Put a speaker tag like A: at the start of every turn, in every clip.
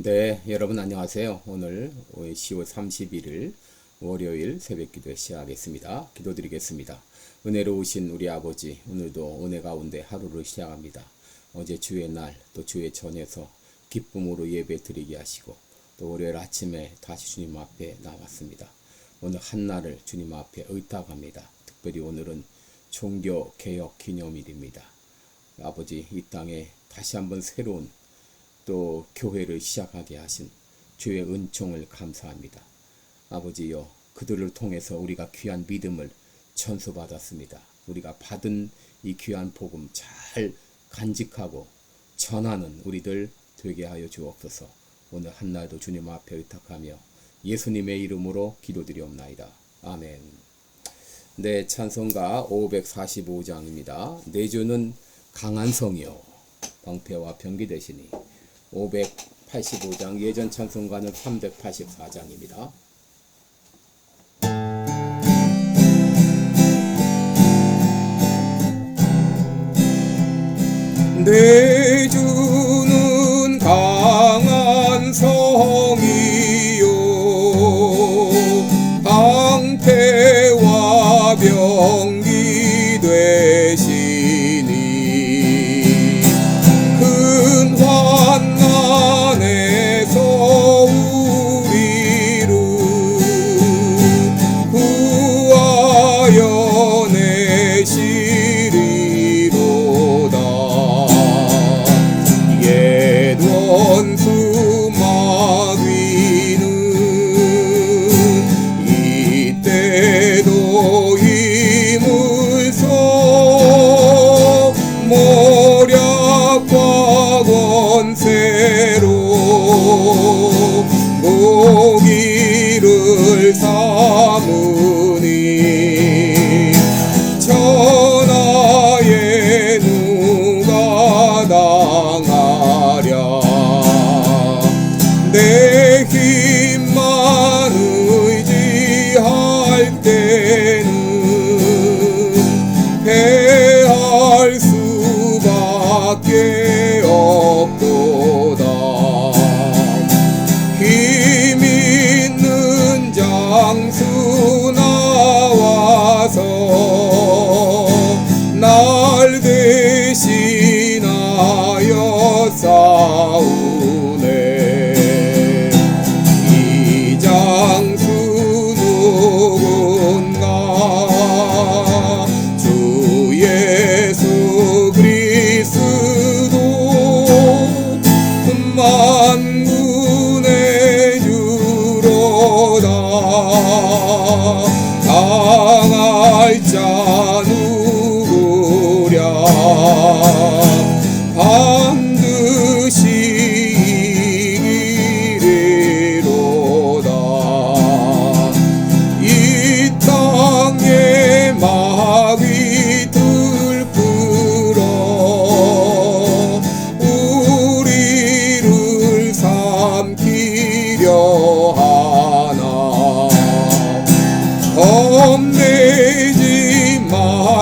A: 네, 여러분 안녕하세요. 오늘 10월 31일 월요일 새벽 기도 시작하겠습니다. 기도드리겠습니다. 은혜로우신 우리 아버지, 오늘도 은혜 가운데 하루를 시작합니다. 어제 주의 날, 또 주의 전에서 기쁨으로 예배 드리게 하시고, 또 월요일 아침에 다시 주님 앞에 나왔습니다. 오늘 한날을 주님 앞에 의탁합니다. 특별히 오늘은 종교 개혁 기념일입니다. 아버지, 이 땅에 다시 한번 새로운 또 교회를 시작하게 하신 주의 은총을 감사합니다. 아버지여, 그들을 통해서 우리가 귀한 믿음을 전수받았습니다. 우리가 받은 이 귀한 복음 잘 간직하고 전하는 우리들 되게 하여 주옵소서. 오늘 한날도 주님 앞에 의탁하며 예수님의 이름으로 기도드리옵나이다. 아멘. 네, 찬송가 545장입니다. 내주는 강한 성이요. 방패와 병기 되시니 585장 예전 찬송가는 384장입니다. 내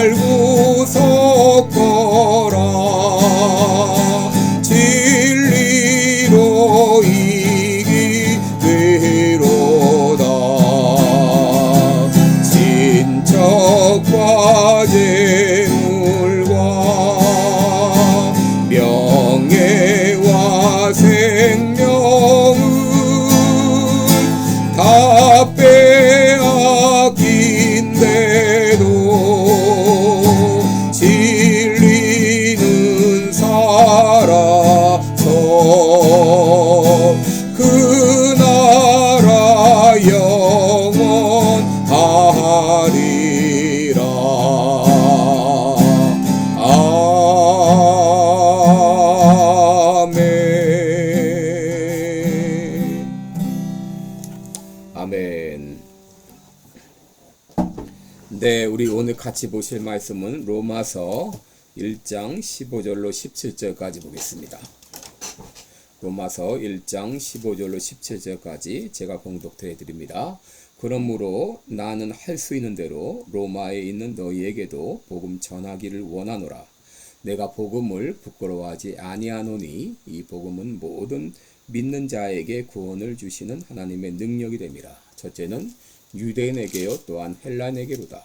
A: 말 네, 우리 오늘 같이 보실 말씀은 로마서 1장 15절로 17절까지 보겠습니다. 로마서 1장 15절로 17절까지 제가 봉독해 드립니다. 그러므로 나는 할 수 있는 대로 로마에 있는 너희에게도 복음 전하기를 원하노라. 내가 복음을 부끄러워하지 아니하노니 이 복음은 모든 믿는 자에게 구원을 주시는 하나님의 능력이 됨이라. 첫째는 유대인에게요 또한 헬라인에게로다.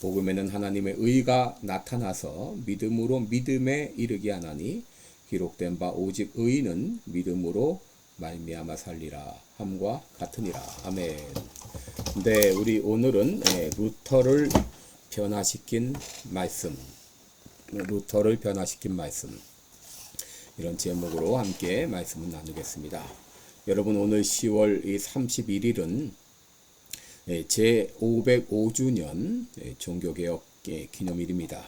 A: 복음에는 하나님의 의가 나타나서 믿음으로 믿음에 이르게 하나니 기록된 바 오직 의인은 믿음으로 말미암아 살리라 함과 같으니라. 아멘. 네, 우리 오늘은 예, 루터를 변화시킨 말씀, 루터를 변화시킨 말씀 이런 제목으로 함께 말씀을 나누겠습니다. 여러분 오늘 10월 31일은 제 505주년 예, 종교개혁 예, 기념일입니다.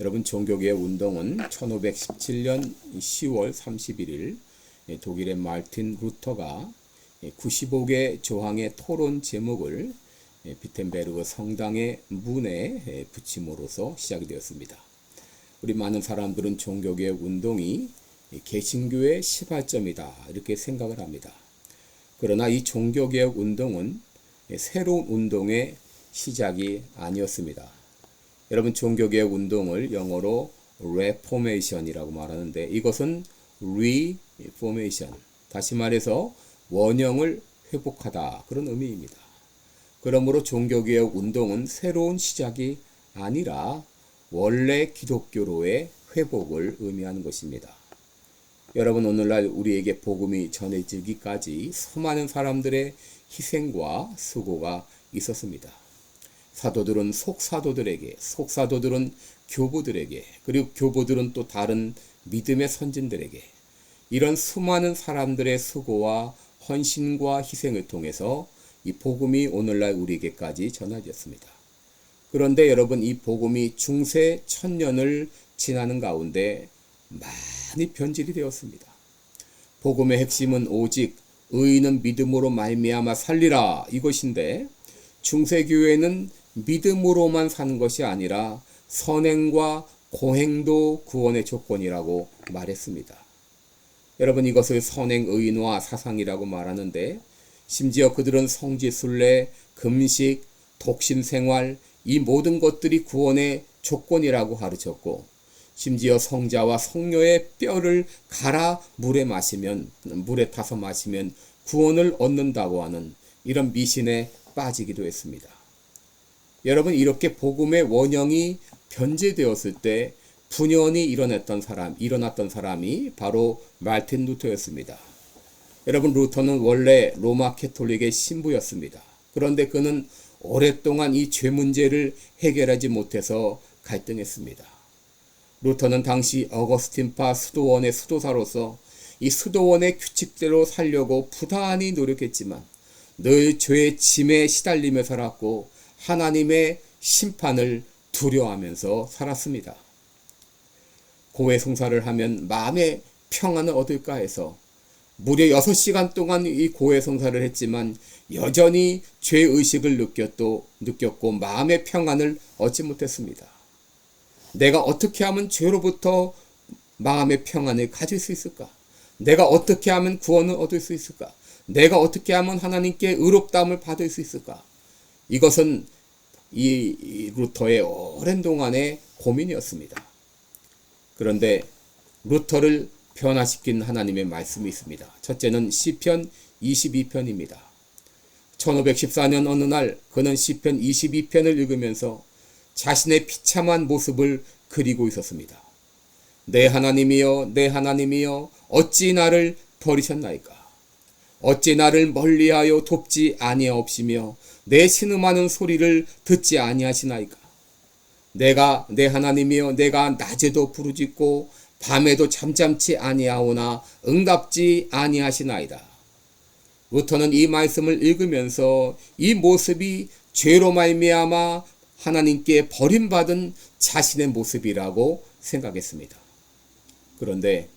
A: 여러분 종교개혁 운동은 1517년 10월 31일 예, 독일의 마르틴 루터가 95개 조항의 토론 제목을 비텐베르그 성당의 문에 붙임으로써 시작이 되었습니다. 우리 많은 사람들은 종교개혁 운동이 개신교의 시발점이다 이렇게 생각을 합니다. 그러나 이 종교개혁 운동은 새로운 운동의 시작이 아니었습니다. 여러분 종교개혁 운동을 영어로 reformation이라고 말하는데 이것은 reformation 다시 말해서 원형을 회복하다 그런 의미입니다. 그러므로 종교개혁 운동은 새로운 시작이 아니라 원래 기독교로의 회복을 의미하는 것입니다. 여러분 오늘날 우리에게 복음이 전해지기까지 수많은 사람들의 희생과 수고가 있었습니다. 사도들은 속사도들에게, 속사도들은 교보들에게, 그리고 교보들은 또 다른 믿음의 선진들에게 이런 수많은 사람들의 수고와 헌신과 희생을 통해서 이 복음이 오늘날 우리에게까지 전해졌습니다. 그런데 여러분 이 복음이 중세 천년을 지나는 가운데 많이 변질이 되었습니다. 복음의 핵심은 오직 의인은 믿음으로 말미암아 살리라 이것인데 중세 교회는 믿음으로만 사는 것이 아니라 선행과 고행도 구원의 조건이라고 말했습니다. 여러분 이것을 선행 의인화 사상이라고 말하는데 심지어 그들은 성지순례, 금식, 독신 생활 이 모든 것들이 구원의 조건이라고 가르쳤고 심지어 성자와 성녀의 뼈를 갈아 물에 마시면 물에 타서 마시면 구원을 얻는다고 하는 이런 미신에 빠지기도 했습니다. 여러분 이렇게 복음의 원형이 변제되었을 때 분연이 일어났던 사람, 일어났던 사람이 바로 말틴 루터였습니다. 여러분 루터는 원래 로마 캐톨릭의 신부였습니다. 그런데 그는 오랫동안 이 죄 문제를 해결하지 못해서 갈등했습니다. 루터는 당시 어거스틴파 수도원의 수도사로서 이 수도원의 규칙대로 살려고 부단히 노력했지만 늘 죄의 짐에 시달리며 살았고 하나님의 심판을 두려워하면서 살았습니다. 고해 성사를 하면 마음의 평안을 얻을까 해서 무려 6시간 동안 이 고해 성사를 했지만 여전히 죄의식을 느꼈도, 느꼈고 마음의 평안을 얻지 못했습니다. 내가 어떻게 하면 죄로부터 마음의 평안을 가질 수 있을까? 내가 어떻게 하면 구원을 얻을 수 있을까? 내가 어떻게 하면 하나님께 의롭다함을 받을 수 있을까? 이것은 이 루터의 오랜 동안의 고민이었습니다. 그런데 루터를 변화시킨 하나님의 말씀이 있습니다. 첫째는 시편 22편입니다. 1514년 어느 날 그는 시편 22편을 읽으면서 자신의 비참한 모습을 그리고 있었습니다. 내 하나님이여 내 하나님이여 어찌 나를 버리셨나이까 어찌 나를 멀리하여 돕지 아니하옵시며 내 신음하는 소리를 듣지 아니하시나이까 내가 내 하나님이여 내가 낮에도 부르짖고 밤에도 잠잠치 아니하오나 응답지 아니하시나이다. 루터는 이 말씀을 읽으면서 이 모습이 죄로 말미암아 하나님께 버림받은 자신의 모습이라고 생각했습니다. 그런데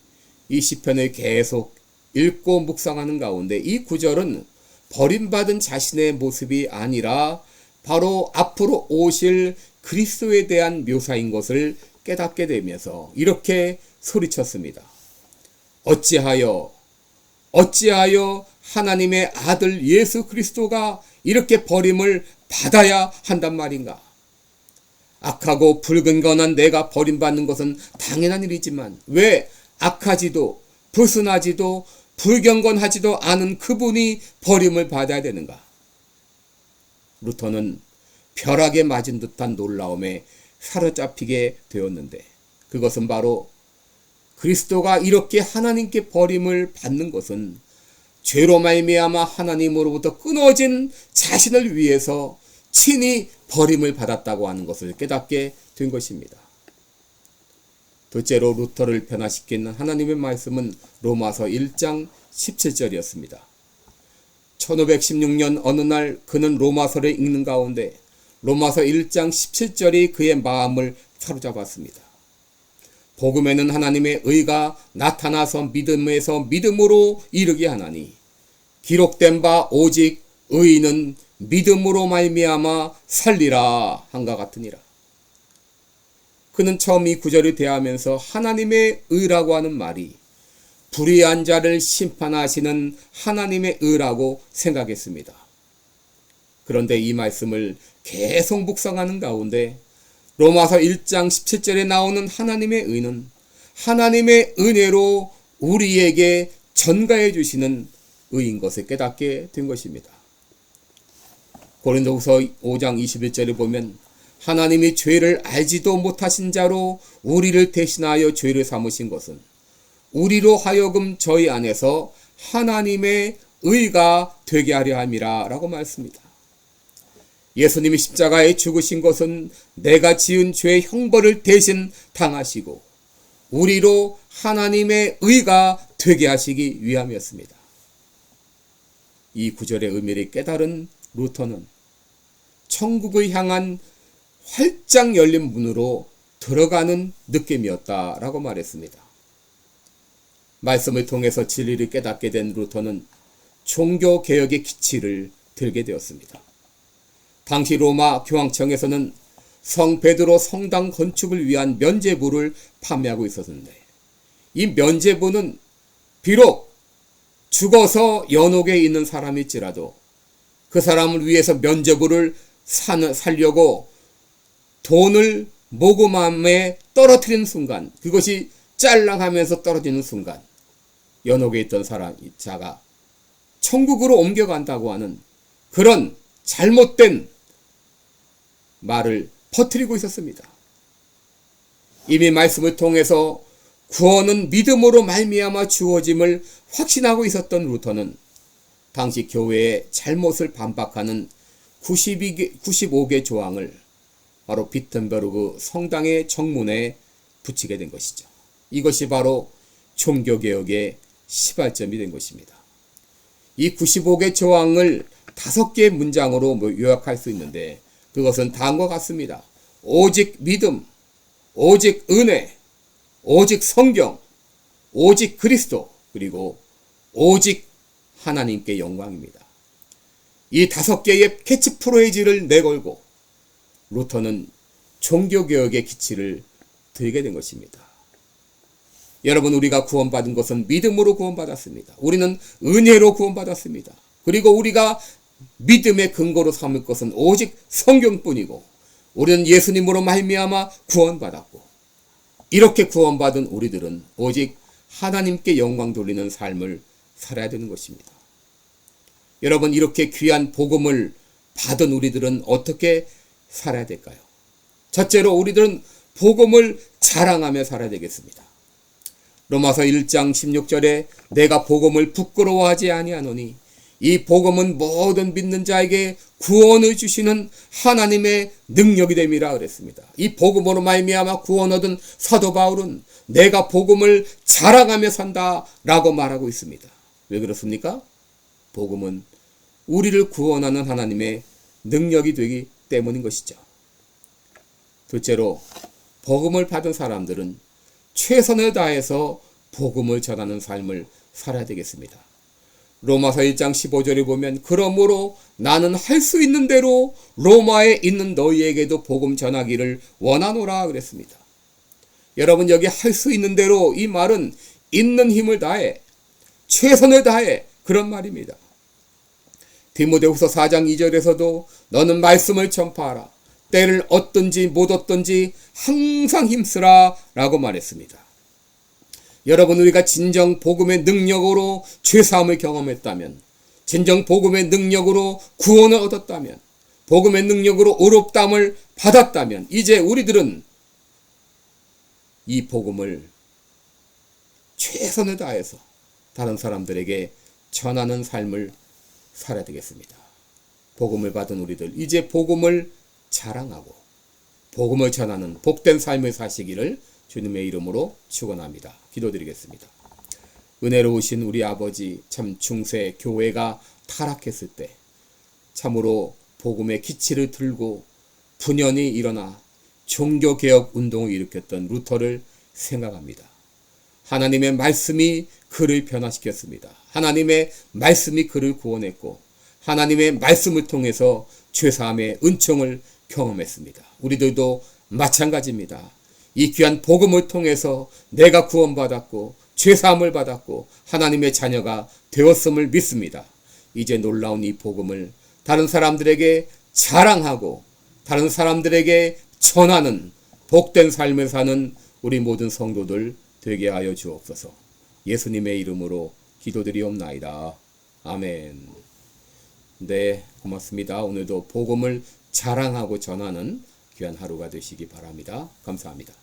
A: 이 시편을 계속 읽고 묵상하는 가운데 이 구절은 버림받은 자신의 모습이 아니라 바로 앞으로 오실 그리스도에 대한 묘사인 것을 깨닫게 되면서 이렇게 소리쳤습니다. 어찌하여 어찌하여 하나님의 아들 예수 그리스도가 이렇게 버림을 받아야 한단 말인가? 악하고 붉은 건한 내가 버림받는 것은 당연한 일이지만 왜 악하지도 불순하지도 불경건하지도 않은 그분이 버림을 받아야 되는가? 루터는 벼락에 맞은 듯한 놀라움에 사로잡히게 되었는데 그것은 바로 그리스도가 이렇게 하나님께 버림을 받는 것은 죄로 말미암아 하나님으로부터 끊어진 자신을 위해서 친히 버림을 받았다고 하는 것을 깨닫게 된 것입니다. 둘째로 루터를 변화시킨 하나님의 말씀은 로마서 1장 17절이었습니다. 1516년 어느 날 그는 로마서를 읽는 가운데 로마서 1장 17절이 그의 마음을 사로잡았습니다. 복음에는 하나님의 의가 나타나서 믿음에서 믿음으로 이르게 하나니 기록된 바 오직 의인은 믿음으로 말미암아 살리라 한가 같으니라. 그는 처음 이 구절을 대하면서 하나님의 의라고 하는 말이 불의한 자를 심판하시는 하나님의 의라고 생각했습니다. 그런데 이 말씀을 계속 묵상하는 가운데 로마서 1장 17절에 나오는 하나님의 의는 하나님의 은혜로 우리에게 전가해 주시는 의인 것을 깨닫게 된 것입니다. 고린도후서 5장 21절에 보면 하나님이 죄를 알지도 못하신 자로 우리를 대신하여 죄를 삼으신 것은 우리로 하여금 저희 안에서 하나님의 의가 되게 하려 함이라 라고 말씀니다 예수님이 십자가에 죽으신 것은 내가 지은 죄의 형벌을 대신 당하시고 우리로 하나님의 의가 되게 하시기 위함이었습니다. 이 구절의 의미를 깨달은 루터는 천국을 향한 활짝 열린 문으로 들어가는 느낌이었다라고 말했습니다. 말씀을 통해서 진리를 깨닫게 된 루터는 종교 개혁의 기치를 들게 되었습니다. 당시 로마 교황청에서는 성 베드로 성당 건축을 위한 면제부를 판매하고 있었는데 이 면제부는 비록 죽어서 연옥에 있는 사람일지라도 그 사람을 위해서 사, 살려고 돈을 모금함에 떨어뜨리는 순간 그것이 짤랑하면서 떨어지는 순간 연옥에 있던 사람 자가 천국으로 옮겨간다고 하는 그런 잘못된 말을 퍼뜨리고 있었습니다. 이미 말씀을 통해서 구원은 믿음으로 말미암아 주어짐을 확신하고 있었던 루터는 당시 교회의 잘못을 반박하는 92개, 95개 조항을 바로 비텐베르그 성당의 정문에 붙이게 된 것이죠. 이것이 바로 종교개혁의 시발점이 된 것입니다. 이 95개 조항을 다섯 개의 문장으로 뭐 요약할 수 있는데 그것은 다음과 같습니다. 오직 믿음, 오직 은혜, 오직 성경, 오직 그리스도, 그리고 오직 하나님께 영광입니다. 이 다섯 개의 캐치프로이즈를 내걸고 루터는 종교개혁의 기치를 들게 된 것입니다. 여러분, 우리가 구원받은 것은 믿음으로 구원받았습니다. 우리는 은혜로 구원받았습니다. 그리고 우리가 믿음의 근거로 삼을 것은 오직 성경뿐이고 우리는 예수님으로 말미암아 구원받았고 이렇게 구원받은 우리들은 오직 하나님께 영광 돌리는 삶을 살아야 되는 것입니다. 여러분 이렇게 귀한 복음을 받은 우리들은 어떻게 살아야 될까요? 첫째로 우리들은 복음을 자랑하며 살아야 되겠습니다. 로마서 1장 16절에 내가 복음을 부끄러워하지 아니하노니 이 복음은 모든 믿는 자에게 구원을 주시는 하나님의 능력이 됨이라 그랬습니다. 이 복음으로 말미암아 구원 얻은 사도 바울은 내가 복음을 자랑하며 산다라고 말하고 있습니다. 왜 그렇습니까? 복음은 우리를 구원하는 하나님의 능력이 되기 때문인 것이죠. 둘째로 복음을 받은 사람들은 최선을 다해서 복음을 전하는 삶을 살아야 되겠습니다. 로마서 1장 15절에 보면 그러므로 나는 할 수 있는 대로 로마에 있는 너희에게도 복음 전하기를 원하노라 그랬습니다. 여러분 여기 할 수 있는 대로 이 말은 있는 힘을 다해 최선을 다해 그런 말입니다. 디모데후서 4장 2절에서도 너는 말씀을 전파하라. 때를 얻든지 못 얻든지 항상 힘쓰라 라고 말했습니다. 여러분 우리가 진정 복음의 능력으로 죄사함을 경험했다면 진정 복음의 능력으로 구원을 얻었다면 복음의 능력으로 의롭다함을 받았다면 이제 우리들은 이 복음을 최선을 다해서 다른 사람들에게 전하는 삶을 살아야 되겠습니다. 복음을 받은 우리들 이제 복음을 자랑하고 복음을 전하는 복된 삶을 사시기를 주님의 이름으로 축원합니다. 기도드리겠습니다. 은혜로우신 우리 아버지 참 중세 교회가 타락했을 때 참으로 복음의 기치를 들고 분연히 일어나 종교 개혁 운동을 일으켰던 루터를 생각합니다. 하나님의 말씀이 그를 변화시켰습니다. 하나님의 말씀이 그를 구원했고 하나님의 말씀을 통해서 죄사함의 은총을 경험했습니다. 우리들도 마찬가지입니다. 이 귀한 복음을 통해서 내가 구원받았고 죄사함을 받았고 하나님의 자녀가 되었음을 믿습니다. 이제 놀라운 이 복음을 다른 사람들에게 자랑하고 다른 사람들에게 전하는 복된 삶을 사는 우리 모든 성도들 되게 하여 주옵소서. 예수님의 이름으로 기도드리옵나이다. 아멘. 네, 고맙습니다. 오늘도 복음을 자랑하고 전하는 귀한 하루가 되시기 바랍니다. 감사합니다.